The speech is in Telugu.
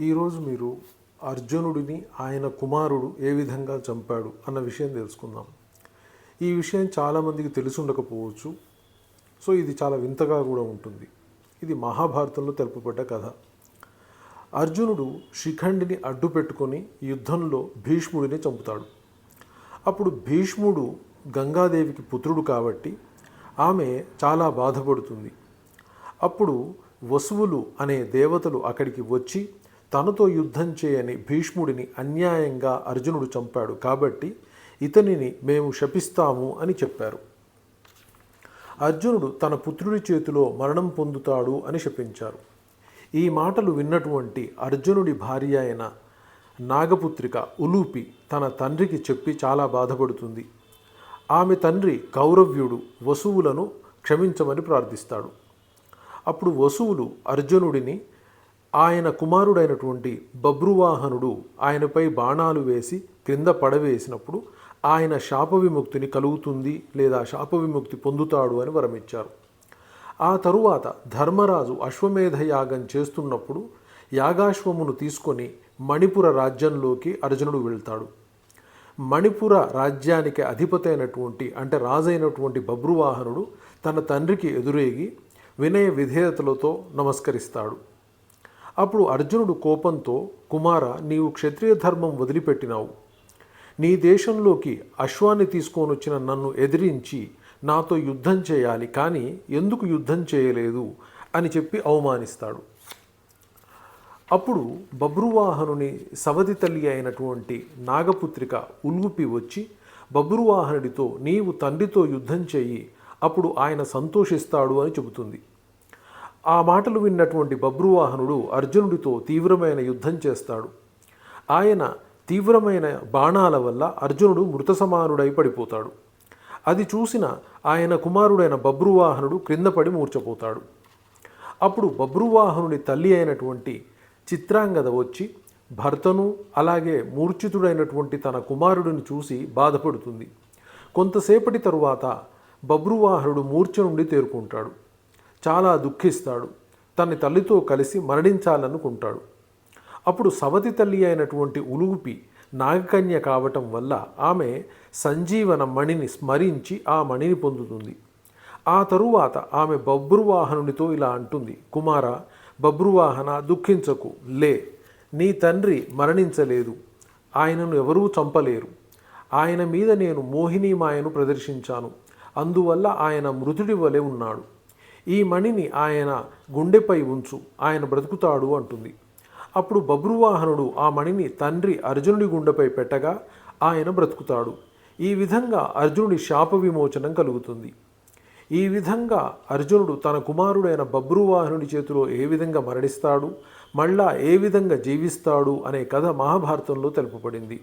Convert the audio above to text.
ఈరోజు మీరు అర్జునుడిని ఆయన కుమారుడు ఏ విధంగా చంపాడు అన్న విషయం తెలుసుకుందాం. ఈ విషయం చాలామందికి తెలిసి ఉండకపోవచ్చు. సో ఇది చాలా వింతగా కూడా ఉంటుంది. ఇది మహాభారతంలో తెలుపబడ్డ కథ. అర్జునుడు శిఖండిని అడ్డు పెట్టుకొని యుద్ధంలో భీష్ముడిని చంపుతాడు. అప్పుడు భీష్ముడు గంగాదేవికి పుత్రుడు కాబట్టి ఆమె చాలా బాధపడుతుంది. అప్పుడు వసువులు అనే దేవతలు అక్కడికి వచ్చి తనతో యుద్ధం చేయని భీష్ముడిని అన్యాయంగా అర్జునుడు చంపాడు కాబట్టి ఇతనిని మేము శపిస్తాము అని చెప్పారు. అర్జునుడు తన పుత్రుడి చేతిలో మరణం పొందుతాడు అని శపించారు. ఈ మాటలు విన్నటువంటి అర్జునుడి భార్య అయిన నాగపుత్రిక ఉలూపి తన తండ్రికి చెప్పి చాలా బాధపడుతుంది. ఆమె తండ్రి కౌరవ్యుడు వసువులను క్షమించమని ప్రార్థిస్తాడు. అప్పుడు వసువులు అర్జునుడిని ఆయన కుమారుడైనటువంటి బబ్రువాహనుడు ఆయనపై బాణాలు వేసి క్రింద పడవేసినప్పుడు ఆయన శాప విముక్తిని కలుగుతుంది లేదా శాప విముక్తి పొందుతాడు అని వరమిచ్చారు. ఆ తరువాత ధర్మరాజు అశ్వమేధ యాగం చేస్తున్నప్పుడు యాగాశ్వమును తీసుకొని మణిపుర రాజ్యంలోకి అర్జునుడు వెళ్తాడు. మణిపుర రాజ్యానికి అధిపతి అయినటువంటి అంటే రాజైనటువంటి బబ్రువాహనుడు తన తండ్రికి ఎదురేగి వినయ విధేయతలతో నమస్కరిస్తాడు. అప్పుడు అర్జునుడు కోపంతో కుమార నీవు క్షత్రియ ధర్మం వదిలిపెట్టినావు. నీ దేశంలోకి అశ్వాన్ని తీసుకొని వచ్చిన నన్ను ఎదిరించి నాతో యుద్ధం చేయాలి కానీ ఎందుకు యుద్ధం చేయలేదు? అని చెప్పి అవమానిస్తాడు. అప్పుడు బబ్రువాహనుని సవతి తల్లి అయినటువంటి నాగపుత్రిక ఉల్గుపి వచ్చి బబ్రువాహనుడితో నీవు తండ్రితో యుద్ధం చేయి అప్పుడు ఆయన సంతోషిస్తాడు అని చెబుతుంది. ఆ మాటలు విన్నటువంటి బబ్రువాహనుడు అర్జునుడితో తీవ్రమైన యుద్ధం చేస్తాడు. ఆయన తీవ్రమైన బాణాల వల్ల అర్జునుడు మృత సమానుడై పడిపోతాడు. అది చూసిన ఆయన కుమారుడైన బబ్రువాహనుడు క్రింద పడి మూర్చపోతాడు. అప్పుడు బబ్రువాహనుడి తల్లి అయినటువంటి చిత్రాంగద వచ్చి భర్తను అలాగే మూర్ఛితుడైనటువంటి తన కుమారుడిని చూసి బాధపడుతుంది. కొంతసేపటి తరువాత బబ్రువాహనుడు మూర్ఛ నుండి తేరుకుంటాడు. చాలా దుఃఖిస్తాడు. తన తల్లితో కలిసి మరణించాలనుకుంటాడు. అప్పుడు సవతి తల్లి అయినటువంటి ఉలుగుపి నాగకన్య కావటం వల్ల ఆమె సంజీవన మణిని స్మరించి ఆ మణిని పొందుతుంది. ఆ తరువాత ఆమె బబ్రువాహనునితో ఇలా అంటుంది కుమార బబ్రువాహన దుఃఖించకు లే నీ తండ్రి మరణించలేదు. ఆయనను ఎవరూ చంపలేరు. ఆయన మీద నేను మోహిని మాయను ప్రదర్శించాను. అందువల్ల ఆయన మృతుడి వలె ఉన్నాడు. ఈ మణిని ఆయన గుండెపై ఉంచు ఆయన బ్రతుకుతాడు అంటుంది. అప్పుడు బబ్రువాహనుడు ఆ మణిని తండ్రి అర్జునుడి గుండెపై పెట్టగా ఆయన బ్రతుకుతాడు. ఈ విధంగా అర్జునుడి శాప విమోచనం కలుగుతుంది. ఈ విధంగా అర్జునుడు తన కుమారుడైన బబ్రువాహనుడి చేతిలో ఏ విధంగా మరణిస్తాడు మళ్ళా ఏ విధంగా జీవిస్తాడు అనే కథ మహాభారతంలో తెలుపబడింది.